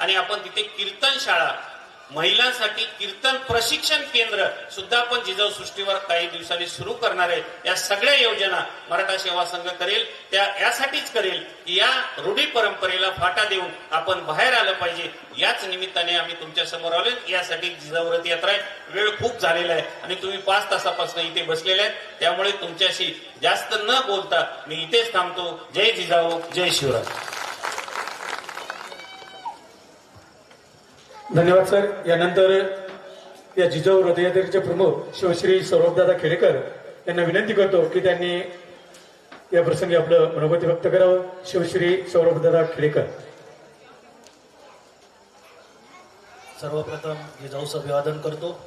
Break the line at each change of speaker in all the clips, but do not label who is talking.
आणि आपण तिथे कीर्तन शाळा महिलांसाठी कीर्तन प्रशिक्षण केंद्र सुद्धा आपण जिजाऊ सृष्टीवर काही दिवसांनी सुरू करणार आहे. या सगळ्या योजना मराठा सेवा संघ करेल. त्या यासाठीच करेल की या रूढी परंपरेला फाटा देऊन आपण बाहेर आलं पाहिजे. याच निमित्ताने आम्ही तुमच्यासमोर आलो यासाठी जिजाऊ रथ यात्रा आहे वेळ खूप झालेला आहे. आणि तुम्ही पाच तासापासून इथे बसलेले आहेत. त्यामुळे तुमच्याशी जास्त न बोलता मी इथेच थांबतो. जय जिजाऊ जय शिवराय.
धन्यवाद सर. यानंतर या जिजाऊ हृदयाचे प्रमुख शिवश्री सौरभदादा खेडेकर यांना विनंती करतो की त्यांनी या प्रसंगी आपलं मनोगती व्यक्त करावं. शिवश्री सौरभदादा खेडेकर.
सर्वप्रथम जिजाऊचं अभिवादन करतो.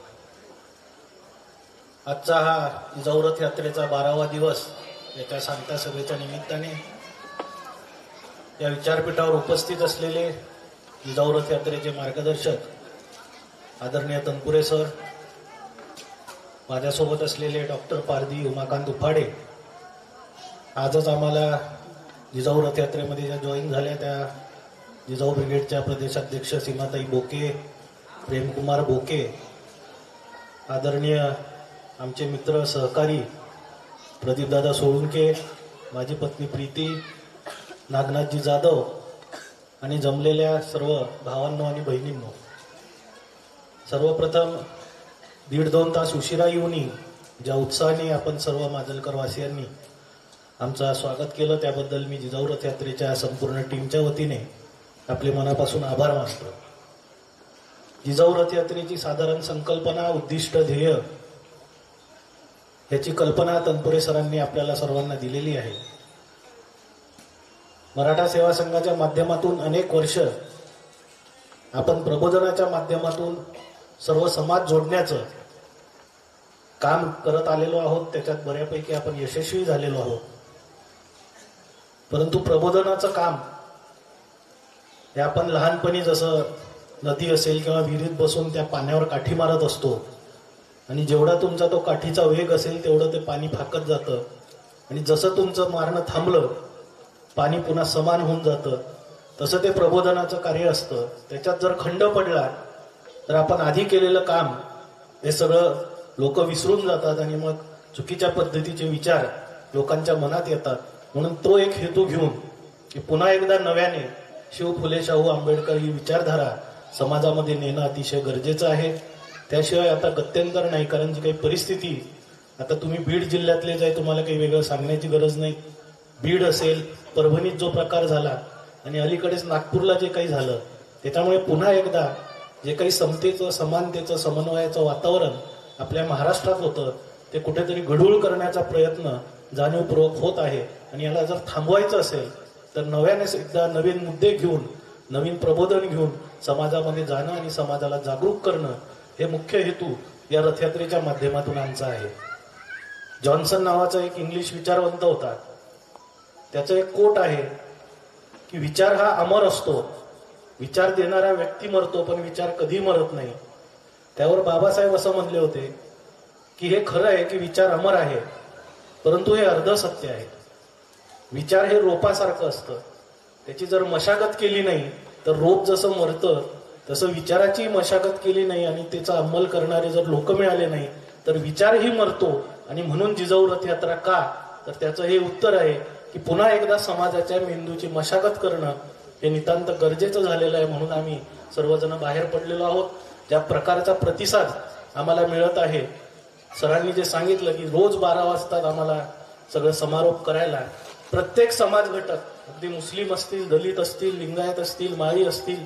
आजचा हा जिजाऊ रथ यात्रेचा बारावा दिवस याच्या सांगता सभेच्या निमित्ताने या विचारपीठावर उपस्थित असलेले जिजाऊ रथयात्रेचे मार्गदर्शक आदरणीय तनपुरे सर माझ्यासोबत असलेले डॉक्टर पारदी उमाकांत उफाडे आजच आम्हाला जिजाऊ रथयात्रेमध्ये ज्या जॉईन झाल्या त्या जिजाऊ ब्रिगेडच्या प्रदेशाध्यक्ष सीमाताई बोके प्रेमकुमार बोके आदरणीय आमचे मित्र सहकारी प्रदीपदादा सोळुंके माझी पत्नी प्रीती नागनाथजी जाधव आणि जमलेल्या सर्व भावांनो आणि बहिणींनो सर्वप्रथम दीड दोन तास उशिरा येऊनही ज्या उत्साहाने आपण सर्व माजलकर वासियांनी आमचं स्वागत केलं त्याबद्दल मी जिजाऊ रथ यात्रेच्या संपूर्ण टीमच्या वतीने आपले मनापासून आभार मानतो. जिजाऊ रथ यात्रेची साधारण संकल्पना उद्दिष्ट ध्येय याची कल्पना तनपुरे सरांनी आपल्याला सर्वांना दिलेली आहे. मराठा सेवा संघाच्या माध्यमातून अनेक वर्ष आपण प्रबोधनाच्या माध्यमातून सर्व समाज जोडण्याचं काम करत आलेलो आहोत. त्याच्यात बऱ्यापैकी आपण यशस्वी झालेलो आहोत. परंतु प्रबोधनाचं काम हे आपण लहानपणी जसं नदी असेल किंवा विहिरीत बसून त्या पाण्यावर काठी मारत असतो आणि जेवढा तुमचा तो काठीचा वेग असेल तेवढं ते पाणी फाकत जातं. आणि जसं तुमचं मारणं थांबलं पाणी पुन्हा समान होऊन जातं. तसं ते प्रबोधनाचं कार्य असतं. त्याच्यात जर खंड पडला तर आपण आधी केलेलं काम हे सगळं लोक विसरून जातात आणि मग चुकीच्या पद्धतीचे विचार लोकांच्या मनात येतात. म्हणून तो एक हेतू घेऊन की पुन्हा एकदा नव्याने शिव फुले शाहू आंबेडकर ही विचारधारा समाजामध्ये नेणं अतिशय गरजेचं आहे. त्याशिवाय आता गत्यंतर नाही कारण जी काही परिस्थिती आता तुम्ही बीड जिल्ह्यातले जे तुम्हाला काही वेगळं सांगण्याची गरज नाही. बीड असेल परभणीत जो प्रकार झाला आणि अलीकडेच नागपूरला जे काही झालं त्याच्यामुळे पुन्हा एकदा जे काही समतेचं समानतेचं समन्वयाचं वातावरण आपल्या महाराष्ट्रात होतं ते कुठेतरी गढूळ करण्याचा प्रयत्न जाणीवपूर्वक होत आहे. आणि याला जर थांबवायचं असेल तर नव्याने एकदा नवीन मुद्दे घेऊन नवीन प्रबोधन घेऊन समाजामध्ये जाणं आणि समाजाला जागरूक करणं हे मुख्य हेतू या रथयात्रेच्या माध्यमातून आमचा आहे. जॉन्सन नावाचा एक इंग्लिश विचारवंत होता. त्याचं एक कोट आहे की विचार हा अमर असतो. विचार देणारा व्यक्ती मरतो पण विचार कधी मरत नाही. त्यावर बाबासाहेब असं म्हणले होते की हे खरं आहे की विचार अमर आहे परंतु हे अर्ध सत्य आहे. विचार हे रोपासारखं असतं. त्याची जर मशागत केली नाही तर रोप जसं मरतं तसं विचाराची मशागत केली नाही आणि त्याचा अंमल करणारे जर लोक मिळाले नाही तर विचारही मरतो. आणि म्हणून जिजाऊ रथयात्रा का? तर त्याचं हे उत्तर आहे की पुन्हा एकदा समाजाच्या मेंदूची मशागत करणं हे नितांत गरजेचं झालेलं आहे म्हणून आम्ही सर्वजण बाहेर पडलेलो आहोत. ज्या प्रकारचा प्रतिसाद आम्हाला मिळत आहे सरांनी जे सांगितलं की रोज बारा वाजतात आम्हाला सगळं समारोप करायला प्रत्येक समाज घटक अगदी मुस्लिम असतील दलित असतील लिंगायत असतील माळी असतील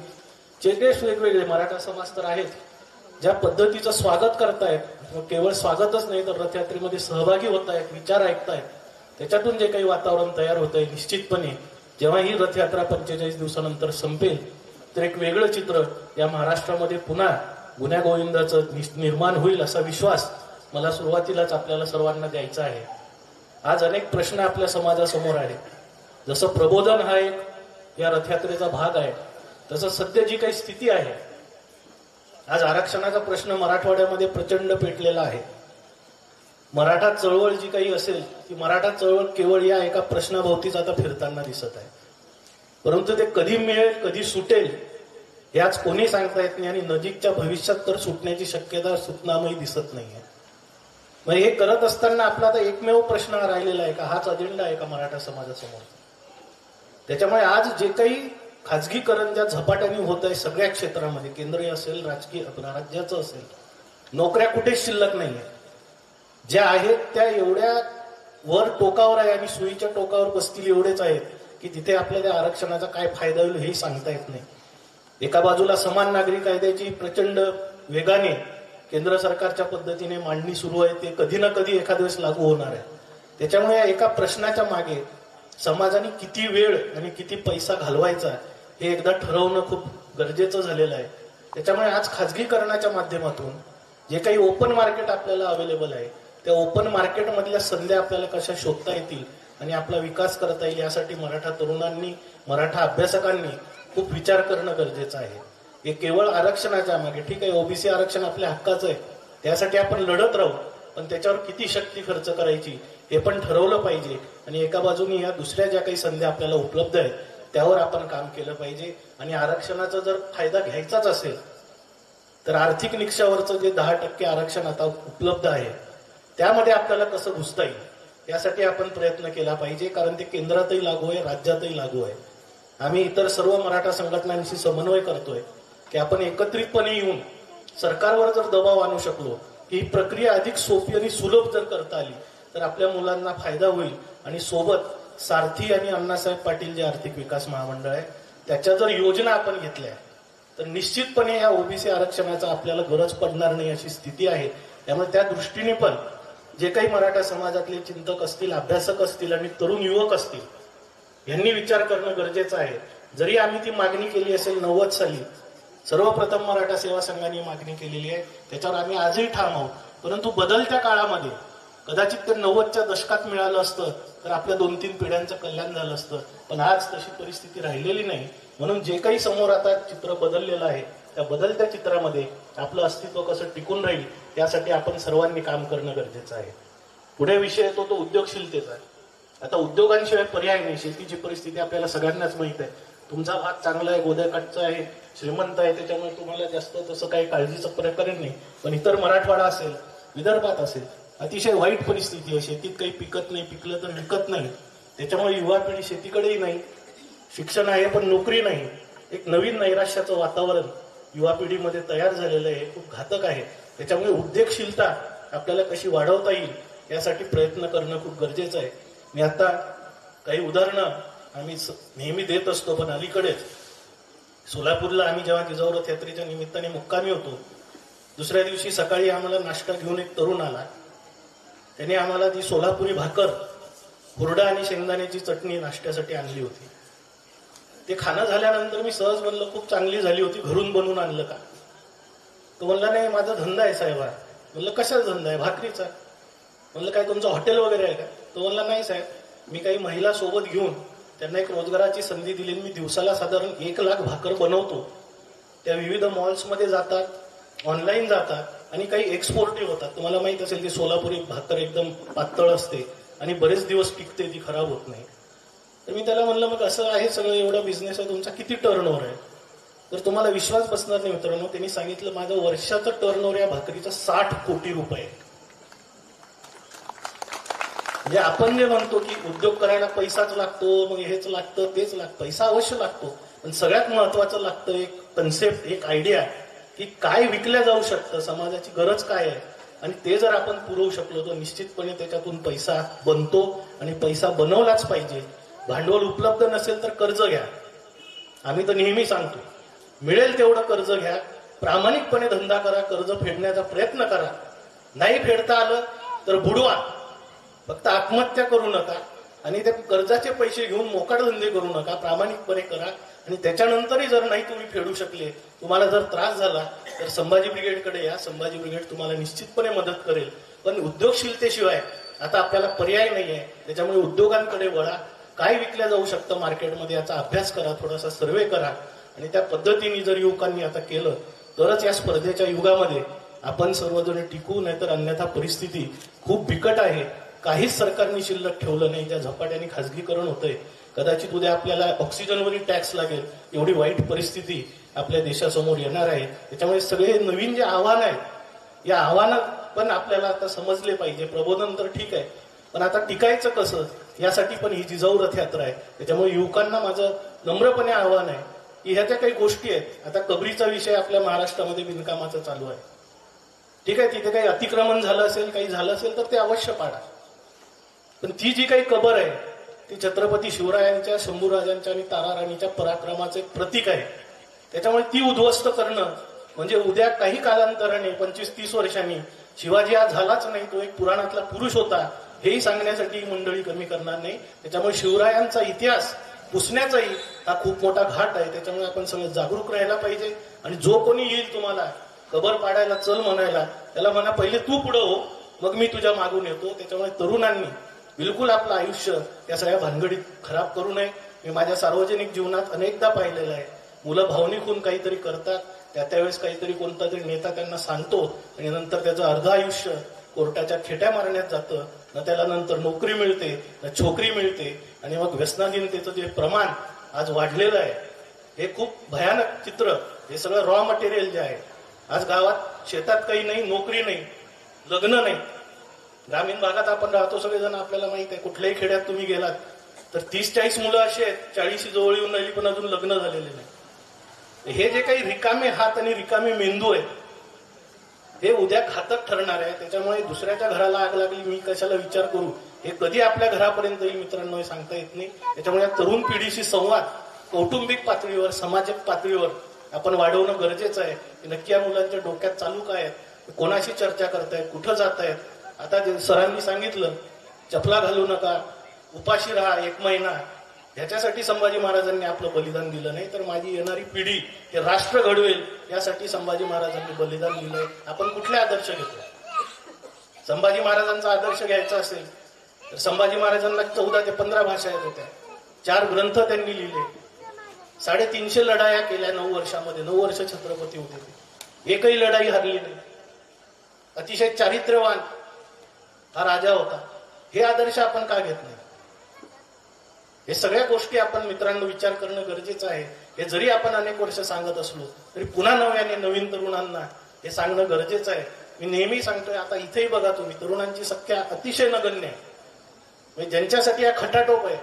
चेगेश वेगवेगळे मराठा समाज तर आहेत ज्या पद्धतीचं स्वागत करतायत केवळ स्वागतच नाही तर रथयात्रेमध्ये सहभागी होत आहेत विचार ऐकतायत त्याच्यातून जे काही वातावरण तयार होत आहे निश्चितपणे जेव्हा ही रथयात्रा पंचेचाळीस दिवसानंतर संपेल तर एक वेगळं चित्र या महाराष्ट्रामध्ये पुन्हा गुन्ह्या गोविंदाचं निर्माण होईल असा विश्वास मला सुरुवातीलाच आपल्याला सर्वांना द्यायचा आहे. आज अनेक प्रश्न आपल्या समाजासमोर आहेत. जसं प्रबोधन हा एक या रथयात्रेचा भाग आहे तसं सध्या जी काही स्थिती आहे आज आरक्षणाचा प्रश्न मराठवाड्यामध्ये प्रचंड पेटलेला आहे. मराठा चळवळ जी काही असेल ती मराठा चळवळ केवळ या एका प्रश्नाभोवतीच आता फिरताना दिसत आहे. परंतु ते कधी मिळेल कधी सुटेल याच कोणी सांगता येत नाही आणि नजीकच्या भविष्यात तर सुटण्याची शक्यता सुटणामही दिसत नाहीये. मग हे करत असताना आपला आता एकमेव प्रश्न हा राहिलेला आहे का? हाच अजेंडा आहे का मराठा समाजासमोर? त्याच्यामुळे आज जे काही खाजगीकरण ज्या झपाट्याने होत आहे सगळ्या क्षेत्रामध्ये केंद्रीय असेल राजकीय राज्याचं असेल नोकऱ्या कुठेच शिल्लक नाहीये. ज्या आहेत त्या एवढ्या वर टोकावर आहे आणि सुईच्या टोकावर बसतील एवढेच आहेत की तिथे आपल्या त्या आरक्षणाचा काय फायदा होईल हे सांगता येत नाही. एका बाजूला समान नागरी कायद्याची प्रचंड वेगाने केंद्र सरकारच्या पद्धतीने मांडणी सुरू आहे ते कधी ना कधी एखाद्या वेळेस लागू होणार आहे. त्याच्यामुळे एका प्रश्नाच्या मागे समाजाने किती वेळ आणि किती पैसा घालवायचा हे एकदा ठरवणं खूप गरजेचं झालेलं आहे. त्याच्यामुळे आज खाजगीकरणाच्या माध्यमातून जे काही ओपन मार्केट आपल्याला अवेलेबल आहे त्या ओपन मार्केटमधल्या संध्या आपल्याला कशा शोधता येतील आणि आपला विकास करता येईल यासाठी मराठा तरुणांनी मराठा अभ्यासकांनी खूप विचार करणं गरजेचं आहे. हे केवळ आरक्षणाच्या मागे ठीक आहे ओबीसी आरक्षण आपल्या हक्काचं आहे त्यासाठी आपण लढत राहू पण त्याच्यावर किती शक्ती खर्च करायची हे पण ठरवलं पाहिजे आणि एका बाजूने या दुसऱ्या ज्या काही संध्या आपल्याला उपलब्ध आहेत त्यावर आपण काम केलं पाहिजे आणि आरक्षणाचा जर फायदा घ्यायचाच असेल तर आर्थिक निकषावरचं जे दहा टक्के आरक्षण आता उपलब्ध आहे त्यामध्ये आपल्याला कसं घुसता येईल यासाठी आपण प्रयत्न केला पाहिजे कारण ते केंद्रातही लागू आहे राज्यातही लागू आहे. आम्ही इतर सर्व मराठा संघटनांशी समन्वय करतोय की आपण एकत्रितपणे येऊन सरकारवर जर दबाव आणू शकलो की ही प्रक्रिया अधिक सोपी आणि सुलभ जर करता आली तर आपल्या मुलांना फायदा होईल आणि सोबत सारथी आणि अण्णासाहेब पाटील जे आर्थिक विकास महामंडळ आहे त्याच्या जर योजना आपण घेतल्या तर निश्चितपणे या ओबीसी आरक्षणाचा आपल्याला गरज पडणार नाही अशी स्थिती आहे. त्यामुळे त्या दृष्टीने पण जे काही मराठा समाजातले चिंतक असतील अभ्यासक असतील आणि तरुण युवक असतील यांनी विचार करणं गरजेचं आहे. जरी आम्ही ती मागणी केली असेल नव्वद साली सर्वप्रथम मराठा सेवा संघाने मागणी केलेली आहे. त्याच्यावर आम्ही आजही ठाम आहोत. परंतु बदलत्या काळामध्ये कदाचित ते नव्वदच्या दशकात मिळालं असतं तर आपल्या दोन तीन पिढ्यांचं कल्याण झालं असतं. पण आज तशी परिस्थिती राहिलेली नाही. म्हणून जे काही समोर आता चित्र बदललेलं आहे त्या बदलत्या चित्रामध्ये आपलं अस्तित्व कसं टिकून राहील यासाठी आपण सर्वांनी काम करणं गरजेचं आहे. पुढे विषय येतो तो उद्योगशीलतेचा आता उद्योगांशिवाय पर्याय नाही शेतीची परिस्थिती आपल्याला सगळ्यांनाच माहीत आहे. तुमचा भाग चांगला आहे गोद्याकाठचा आहे श्रीमंत आहे त्याच्यामुळे तुम्हाला जास्त तसं काही काळजीचं प्रकरण नाही. पण इतर मराठवाडा असेल विदर्भात असेल अतिशय वाईट परिस्थिती आहे. शेतीत काही पिकत नाही पिकलं तर विकत नाही. त्याच्यामुळे युवा पिढी शेतीकडेही नाही शिक्षण आहे पण नोकरी नाही. एक नवीन नैराश्याचं वातावरण युवा पिढीमध्ये तयार झालेलं आहे हे खूप घातक आहे. त्याच्यामुळे उद्योगशीलता आपल्याला कशी वाढवता येईल यासाठी प्रयत्न करणं खूप गरजेचं आहे. मी आता काही उदाहरणं आम्ही स- नेहमी देत असतो पण अलीकडेच. सोलापूरला आम्ही जेव्हा जिजाऊ रथ यात्रेच्या निमित्ताने मुक्कामी होतो दुसऱ्या दिवशी सकाळी आम्हाला नाश्ता घेऊन एक तरुण आला. त्याने आम्हाला ती सोलापुरी भाकर हुरडा आणि शेंगदाण्याची चटणी नाश्त्यासाठी आणली होती. ते खाणं झाल्यानंतर मी सहज म्हणलं खूप चांगली झाली होती घरून बनवून आणलं का? तो म्हणला नाही माझा धंदा आहे साहेब. म्हणलं कशाचा धंदा आहे? भाकरीचा. म्हणलं काय तुमचं हॉटेल वगैरे आहे का? तो म्हणला नाही साहेब मी काही महिला सोबत घेऊन त्यांना एक रोजगाराची संधी दिली मी दिवसाला साधारण एक लाख भाकर बनवतो. त्या विविध मॉल्समध्ये जातात ऑनलाईन जातात आणि काही एक्सपोर्टही होतात. तुम्हाला माहीत असेल की सोलापुरी भाकर एकदम पातळ असते आणि बरेच दिवस टिकते ती खराब होत नाही. तर मी त्याला म्हणलं मग असं आहे सगळं एवढा बिझनेस आहे तुमचा किती टर्नओव्हर आहे? तर तुम्हाला विश्वास बसणार नाही मित्रांनो त्यांनी सांगितलं माझं वर्षाचं टर्नओव्हर या भाकरीचा साठ कोटी रुपये म्हणजे आपण जे म्हणतो की उद्योग करायला पैसाच लागतो मग हेच लागतं तेच लागतं पैसा अवश्य लागतो. पण सगळ्यात महत्वाचं लागतं एक कन्सेप्ट एक आयडिया की काय विकल्या जाऊ शकतं समाजाची गरज काय आहे? आणि ते जर आपण पुरवू शकलो तर निश्चितपणे त्याच्यातून पैसा बनतो आणि पैसा बनवलाच पाहिजे. भांडवल उपलब्ध नसेल तर कर्ज घ्या. आम्ही तर नेहमी सांगतो मिळेल तेवढं कर्ज घ्या. प्रामाणिकपणे धंदा करा कर्ज फेडण्याचा प्रयत्न करा. नाही फेडता आलं तर बुडवा. फक्त आत्महत्या करू नका आणि ते कर्जाचे पैसे घेऊन मोकाट धंदे करू नका. प्रामाणिकपणे करा आणि त्याच्यानंतरही जर नाही तुम्ही फेडू शकले तुम्हाला जर त्रास झाला तर संभाजी ब्रिगेडकडे या. संभाजी ब्रिगेड तुम्हाला निश्चितपणे मदत करेल. पण उद्योगशीलतेशिवाय आता आपल्याला पर्याय नाही आहे त्याच्यामुळे उद्योगांकडे वळा. काय विकल्या जाऊ शकतं मार्केटमध्ये याचा अभ्यास करा थोडासा सर्वे करा. आणि त्या पद्धतीने जर युवकांनी आता केलं तरच या स्पर्धेच्या युगामध्ये आपण सर्वजण टिकू नाहीतर अन्यथा परिस्थिती खूप बिकट आहे. काहीच सरकारने शिल्लक ठेवलं नाही त्या झपाट्याने खासगीकरण होतंय. कदाचित उद्या आपल्याला ऑक्सिजनवरील टॅक्स लागेल एवढी वाईट परिस्थिती आपल्या देशासमोर येणार आहे. त्याच्यामुळे सगळे नवीन जे आव्हान आहे या आव्हानात पण आपल्याला आता समजले पाहिजे. प्रबोधन तर ठीक आहे पण आता टिकायचं कसं? यासाठी पण ही जिजाऊ रथयात्रा आहे. त्याच्यामुळे युवकांना माझं नम्रपणे आव्हान आहे की ह्या ज्या काही गोष्टी आहेत आता कबरीचा विषय आपल्या महाराष्ट्रामध्ये बिनकामाचा चालू आहे. ठीक आहे तिथे काही अतिक्रमण झालं असेल काही झालं असेल तर ते अवश्य पाडा. पण ती जी काही कबर आहे ती छत्रपती शिवरायांच्या शंभूराजांच्या आणि ताराराणीच्या पराक्रमाचं एक प्रतीक आहे. त्याच्यामुळे ती उद्ध्वस्त करणं म्हणजे उद्या काही कालांतराने पंचवीस तीस वर्षांनी शिवाजी हा झालाच नाही तो एक पुराणातला पुरुष होता हेही सांगण्यासाठी ही मंडळी कमी करणार नाही. त्याच्यामुळे शिवरायांचा इतिहास पुसण्याचाही हा खूप मोठा घाट आहे. त्याच्यामुळे आपण सगळं जागरूक राहायला पाहिजे. आणि जो कोणी येईल तुम्हाला कबर पाडायला चल म्हणायला त्याला म्हणा पहिले तू पुढं हो मग मी तुझ्या मागून येतो. त्याच्यामुळे तरुणांनी बिलकुल आपलं आयुष्य या सगळ्या भानगडीत खराब करू नये. मी माझ्या सार्वजनिक जीवनात अनेकदा पाहिलेलं आहे. मुलं भावनिक होऊन काहीतरी करतात. त्या त्यावेळेस काहीतरी कोणता तरी नेता त्यांना सांगतो. आणि नंतर त्याचं अर्ध आयुष्य कोर्टाच्या खेट्या मारण्यात जातं ना त्याला नंतर नोकरी मिळते ना छोकरी मिळते आणि मग व्यसनाधीनतेचं जे प्रमाण आज वाढलेलं आहे हे खूप भयानक चित्र हे सगळं रॉ मटेरियल जे आहे आज गावात शेतात काही नाही नोकरी नाही लग्न नाही. ग्रामीण भागात आपण राहतो सगळेजण आपल्याला माहीत आहे कुठल्याही खेड्यात तुम्ही गेलात तर तीस चाळीस मुलं अशी आहेत चाळीशी जवळ येऊन राहिली पण अजून लग्न झालेले नाही. हे जे काही रिकामे हात आणि रिकामे मेंदू आहेत हे उद्या घातक ठरणार आहे. त्याच्यामुळे दुसऱ्याच्या घराला आग लागली मी कशाला विचार करू? हे कधी आपल्या घरापर्यंत येईल मित्रांनो हे सांगता येत नाही. त्याच्यामुळे तरुण पिढीशी संवाद कौटुंबिक पातळीवर सामाजिक पातळीवर आपण वाढवणं गरजेचं आहे. की नक्की या मुलांच्या डोक्यात चालू काय आहे? कोणाशी चर्चा करतायत? कुठं जात आहेत आता सरांनी सांगितलं चपला घालू नका उपाशी राहा एक महिना. ह्याच्यासाठी संभाजी महाराजांनी आपलं बलिदान दिलं नाही तर माझी येणारी पिढी हे राष्ट्र घडवेल यासाठी संभाजी महाराजांनी बलिदान दिलंय. आपण कुठले आदर्श घेतो? संभाजी महाराजांचा आदर्श घ्यायचा असेल तर संभाजी महाराजांना चौदा ते पंधरा भाषा येत होत्या. चार ग्रंथ त्यांनी लिहिले. साडेतीनशे लढाया केल्या नऊ वर्षामध्ये नऊ वर्ष छत्रपती होते ते. एकही लढाई हरली नाही. अतिशय चारित्र्यवान हा राजा होता. हे आदर्श आपण का घेत नाही? हे सगळ्या गोष्टी आपण मित्रांनो विचार करणं गरजेचं आहे. हे जरी आपण अनेक वर्ष सांगत असलो तरी पुन्हा नव्याने नवीन तरुणांना हे सांगणं गरजेचं आहे. मी नेहमी सांगतोय आता इथेही बघा तुम्ही तरुणांची संख्या अतिशय नगण्य आहे. म्हणजे ज्यांच्यासाठी हा खटाटोप आहे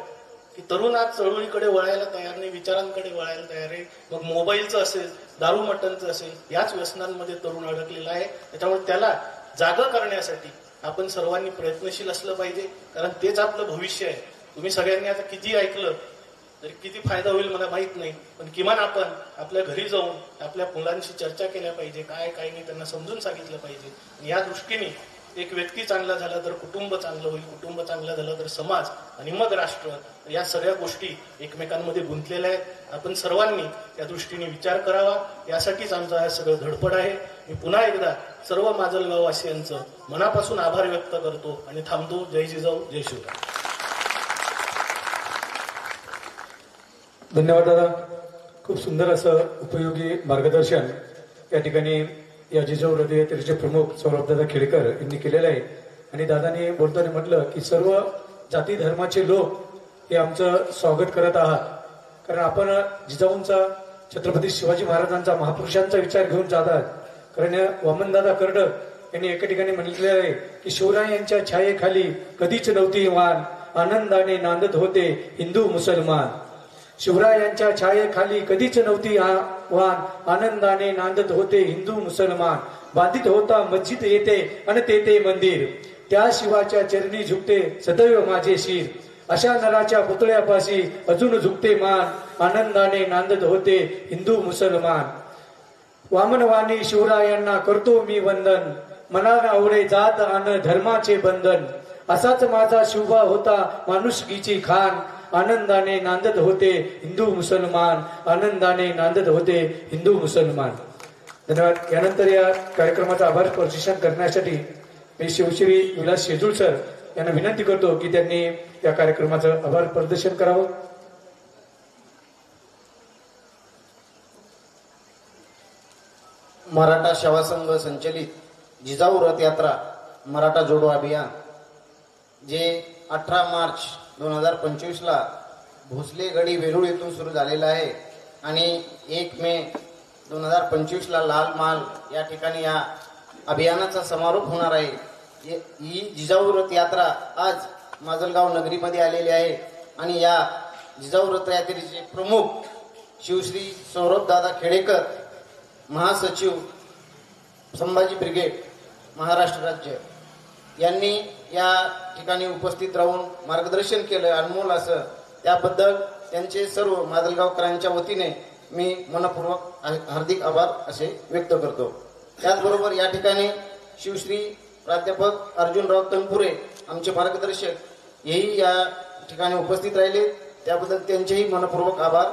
की तरुण आज चळवळीकडे वळायला तयार नाही विचारांकडे वळायला तयार आहे. मग मोबाईलचं असेल दारू मटणचं असेल याच व्यसनांमध्ये तरुण अडकलेला आहे. त्याच्यामुळे त्याला जागं करण्यासाठी आपण सर्वांनी प्रयत्नशील असलं पाहिजे कारण तेच आपलं भविष्य आहे. तुम्ही सगळ्यांनी आता किती ऐकलं तरी किती फायदा होईल मला माहीत नाही. पण किमान आपण आपल्या घरी जाऊन आपल्या मुलांशी चर्चा केल्या पाहिजे काय काय नाही त्यांना समजून सांगितलं पाहिजे. आणि या दृष्टीने एक व्यक्ती चांगला झाला तर कुटुंब चांगलं होईल कुटुंब चांगलं झालं तर समाज आणि मग राष्ट्र या सगळ्या गोष्टी एकमेकांमध्ये गुंतलेल्या आहेत. आपण सर्वांनी त्या दृष्टीने विचार करावा. यासाठीच आमचं हा सगळं धडपड आहे. मी पुन्हा एकदा सर्व माजलगाववासियांचं मनापासून आभार व्यक्त करतो आणि थांबतो. जय जिजाऊ जय शिवराय.
धन्यवाद दादा. खूप सुंदर असं उपयोगी मार्गदर्शन या ठिकाणी या जिजाऊ हृदय रथयात्रेचे प्रमुख सौरभदादा खेडेकर यांनी केलेलं आहे. आणि दादाने बोलताना म्हटलं की सर्व जाती धर्माचे लोक हे आमचं स्वागत करत आहात. कारण आपण जिजाऊंचा छत्रपती शिवाजी महाराजांचा महापुरुषांचा विचार घेऊन जात आहात. कारण वामनदादा कर्डक यांनी एका ठिकाणी म्हटलेलं आहे की शिवराय यांच्या छायेखाली कधीच नव्हती वान आनंदाने नांदत होते हिंदू मुसलमान. शिवरायांच्या छायेखाली कधीच नव्हती वान. आनंदाने नांदत होते हिंदू मुसलमान. बाधित होता मस्जिद येते आणि तेथे मंदिर. त्या शिवाच्या चरणी झुकते सदैव माझे शिर. अशा नराच्या पुतळ्यापाशी अजून झुकते मान. आनंदाने नांदत होते हिंदू मुसलमान. वामनवाणी शिवरायांना करतो मी वंदन. मनाला आवडे जात आण धर्माचे बंधन. असाच माझा शिवबा होता माणुसकीची खान. आनंदाने नांदत होते हिंदू मुसलमान. आनंदाने नांदत होते हिंदू मुसलमान. धन्यवाद. यानंतर या कार्यक्रमाचा आभार प्रदर्शन करण्यासाठी मी शिवश्री विलास शेजूळ सर यांना विनंती करतो की त्यांनी या कार्यक्रमाचं आभार प्रदर्शन करावं.
मराठा सेवा संघ संचलित जिजाऊ रथ यात्रा मराठा जोडो अभियान जे अठरा मार्च दोन हजार पंचवीसला भोसले गडी वेरूळ येथून सुरू झालेला आहे. आणि एक मे दोन हजार पंचवीसला लाल माल या ठिकाणी या अभियानाचा समारोप होणार आहे. ये- ही जिजाऊ रथ यात्रा आज माजलगाव नगरीमध्ये आलेली आहे. आणि या जिजाऊ रथ यात्रेचे प्रमुख शिवश्री सौरभदादा खेडेकर महासचिव संभाजी ब्रिगेड महाराष्ट्र राज्य. यांनी या ठिकाणी उपस्थित राहून मार्गदर्शन केलं अनमोल असं. त्याबद्दल त्यांचे सर्व माजलगावकरांच्या वतीने मी मनपूर्वक हार्दिक आभार असे व्यक्त करतो. त्याचबरोबर या ठिकाणी शिवश्री प्राध्यापक अर्जुनराव तनपुरे आमचे मार्गदर्शक हेही या ठिकाणी उपस्थित राहिले. त्याबद्दल त्यांचेही मनपूर्वक आभार.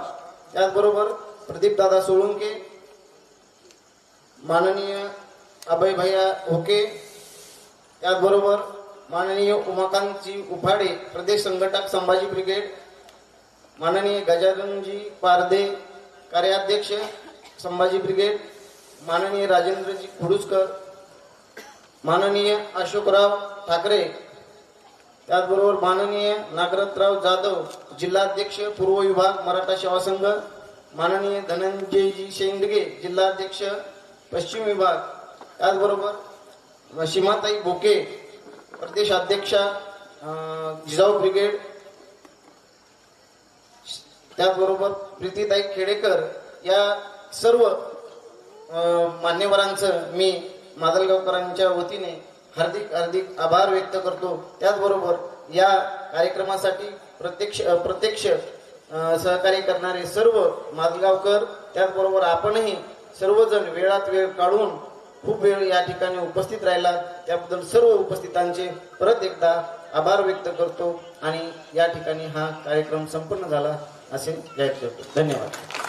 त्याचबरोबर प्रदीपदादा सोळुंके माननीय अभय भैया होके त्याचबरोबर माननीय उमाकांतजी उफाडे प्रदेश संघटक संभाजी ब्रिगेड माननीय गजाननजी पारदे कार्याध्यक्ष संभाजी ब्रिगेड माननीय राजेंद्रजी खुडुसकर माननीय अशोकराव ठाकरे त्याचबरोबर माननीय नागरथराव जाधव जिल्हाध्यक्ष पूर्व विभाग मराठा सेवा संघ माननीय धनंजयजी शेंडगे जिल्हाध्यक्ष पश्चिम विभाग त्याचबरोबर सीमाताई बोके प्रदेशाध्यक्षा जिजाऊ ब्रिगेड त्याचबरोबर प्रीतीताई खेडेकर या सर्व मान्यवरांचं मी मादलगावकरांच्या वतीने हार्दिक हार्दिक आभार व्यक्त करतो. त्याचबरोबर या कार्यक्रमासाठी प्रत्यक्ष प्रत्यक्ष सहकार्य करणारे सर्व मादलगावकर त्याचबरोबर आपणही सर्वजण वेळात वेळ काढून खूप वेळ या ठिकाणी उपस्थित राहिला. त्याबद्दल सर्व उपस्थितांचे परत एकदा आभार व्यक्त करतो आणि या ठिकाणी हा कार्यक्रम संपन्न झाला असे जाहीर करतो. धन्यवाद.